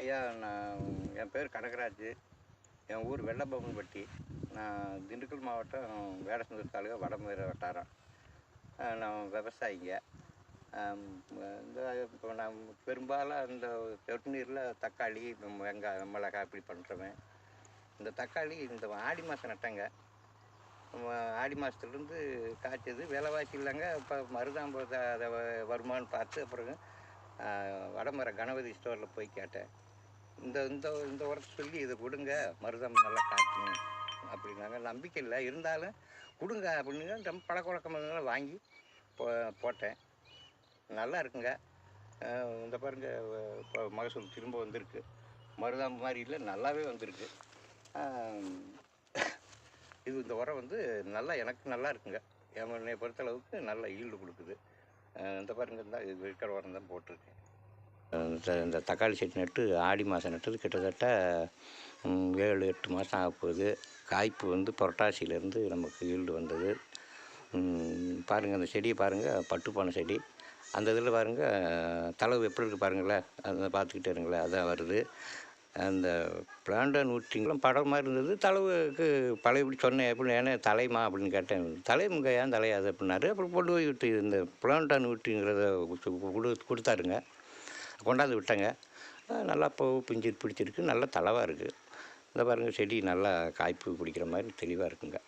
ஐயா நான் என் பேர் கனகராஜ். என் ஊர் வெள்ளப்பம்பட்டி நான் திண்டுக்கல் மாவட்டம் வேடசந்தூர் தாலுகா வடமதுரை வட்டாரம். நான் விவசாயிங்க. இந்த இப்போ நான் பெரும்பாலும் இந்த தொட்டுநீரில் தக்காளி வெங்காயம் மிளகா இப்படி பண்ணுறவன் இந்த தக்காளி இந்த ஆடி மாதம் நட்டங்க. ஆடி மாதத்துலேருந்து காய்ச்சது. விலைவாசி இல்லைங்க. இப்போ மருதாம்பு அதை வருமானு பார்த்து அப்புறம் வடமர கணபதி ஸ்டோரில் போய் கேட்டேன். இந்த இந்த இந்த உரத்தை சொல்லி இதை கொடுங்க மருதம் நல்லா காய்க்கும் அப்படின்னாங்க. நம்பிக்கை இல்லை. இருந்தாலும் கொடுங்க அப்படின்னு ரொம்ப பழக்கொழக்கமாக வாங்கி போ போட்டேன். நல்லா இருக்குங்க. இந்த பாருங்க இப்போ மகசூல் திரும்ப வந்திருக்கு. மருதாம்பு மாதிரி இல்லை நல்லாவே வந்திருக்கு. இது இந்த உரம் வந்து நல்லா எனக்கு நல்லா இருக்குங்க. என்னை பொறுத்தளவுக்கு நல்ல ஈல்டு கொடுக்குது. இந்த பாருங்க இந்த இது இருக்கிற உரம் தான் போட்டிருக்கேன். இந்த இந்த தக்காளி செடி நட்டு ஆடி மாதம் நட்டது கிட்டத்தட்ட ஏழு எட்டு மாதம் ஆக போகுது. காய்ப்பு வந்து புரட்டாசியிலேருந்து நமக்கு ஈல்டு வந்தது. பாருங்கள் அந்த செடியை பாருங்கள் பட்டுப்பான செடி. அந்த இதில் பாருங்கள் தளவு எப்படி இருக்குது பாருங்களேன் அதை பார்த்துக்கிட்டே இருங்களேன் அதான் வருது. அந்த பிளாண்டா நூற்றிங்களும் படம் மாதிரி இருந்தது. பழைய இப்படி சொன்னேன் எப்படி ஏன்னா தலைமா அப்படின்னு கேட்டேன். தலைமுங்க ஏன் தலையாது அப்படின்னாரு. அப்புறம் கொண்டு போய் விட்டு இந்த பிளாண்டா நூற்றிங்கிறத கொடு கொடுத்தாருங்க. கொண்டாந்து விட்டேங்க. நல்லா பூ பிஞ்சு பிடிச்சிருக்கு. நல்லா தளவாக இருக்குது இந்த பாருங்கள் செடி நல்லா காய்ப்பு பிடிக்கிற மாதிரி தெளிவாக இருக்குங்க.